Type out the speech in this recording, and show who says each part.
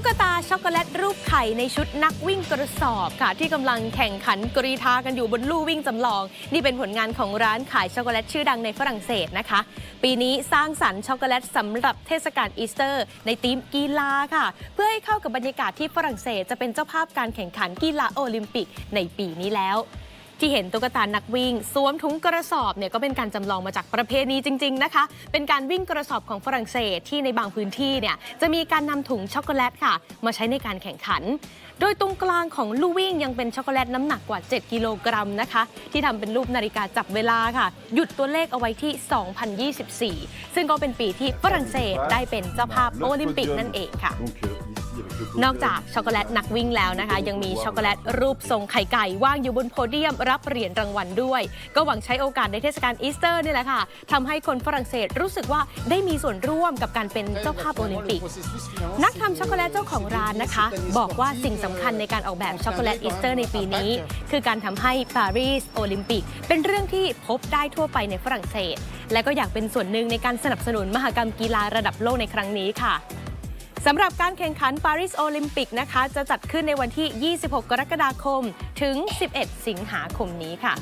Speaker 1: ตุ๊กตาช็อกโกแลตรูปไข่ในชุดนักวิ่งกระสอบค่ะ ที่กำลังแข่งขันกรีธากันอยู่บนลู่วิ่งจำลอง นี่เป็นผลงานของร้านขายช็อกโกแลตชื่อดังในฝรั่งเศสนะคะ ปีนี้สร้างสรรค์ช็อกโกแลตสำหรับเทศกาลอีสเตอร์ ในธีมกีฬาค่ะ เพื่อให้เข้ากับบรรยากาศที่ฝรั่งเศสจะเป็นเจ้าภาพการแข่งขันกีฬาโอลิมปิกในปีนี้แล้ว ที่เห็นตุ๊กตานักวิ่งสวมถุงกระสอบเนี่ยก็เป็นการจำลองมาจากประเพณีจริง ๆ นะคะ เป็นการวิ่งกระสอบของฝรั่งเศสที่ในบางพื้นที่เนี่ยจะมีการนำถุงช็อกโกแลตค่ะ มาใช้ในการแข่งขัน โดยตรงกลางของลู่วิ่งยังเป็นช็อกโกแลตน้ำหนักกว่า 7 กิโลกรัมนะคะ ที่ทำเป็นรูปนาฬิกาจับเวลาค่ะ หยุดตัวเลขเอาไว้ที่ 2024 ซึ่งก็เป็นปีที่ฝรั่งเศสได้เป็นเจ้าภาพโอลิมปิกนั่นเองค่ะ นอกจากช็อกโกแลตนักวิ่งแล้วนะคะ ยังมีช็อกโกแลตรูปทรงไข่ไก่ว่างอยู่บนโพเดียมรับเหรียญรางวัลด้วย ก็หวังใช้โอกาสในเทศกาลอีสเตอร์นี่แหละค่ะทำให้คนฝรั่งเศสรู้สึกว่าได้มีส่วนร่วมกับการเป็นเจ้าภาพโอลิมปิก นักทำช็อกโกแลตเจ้าของร้านนะคะ บอกว่าสิ่งสำคัญในการออกแบบช็อกโกแลตอีสเตอร์ในปีนี้ คือการทำให้ปารีสโอลิมปิก เป็นเรื่องที่พบได้ทั่วไปในฝรั่งเศส และก็อยากเป็นส่วนหนึ่งในการสนับสนุนมหกรรมกีฬาระดับโลกในครั้งนี้ค่ะ สำหรับการแข่งขันปารีสโอลิมปิกนะคะ จะจัดขึ้นในวันที่ 26 กรกฎาคม ถึง 11 สิงหาคมนี้ค่ะ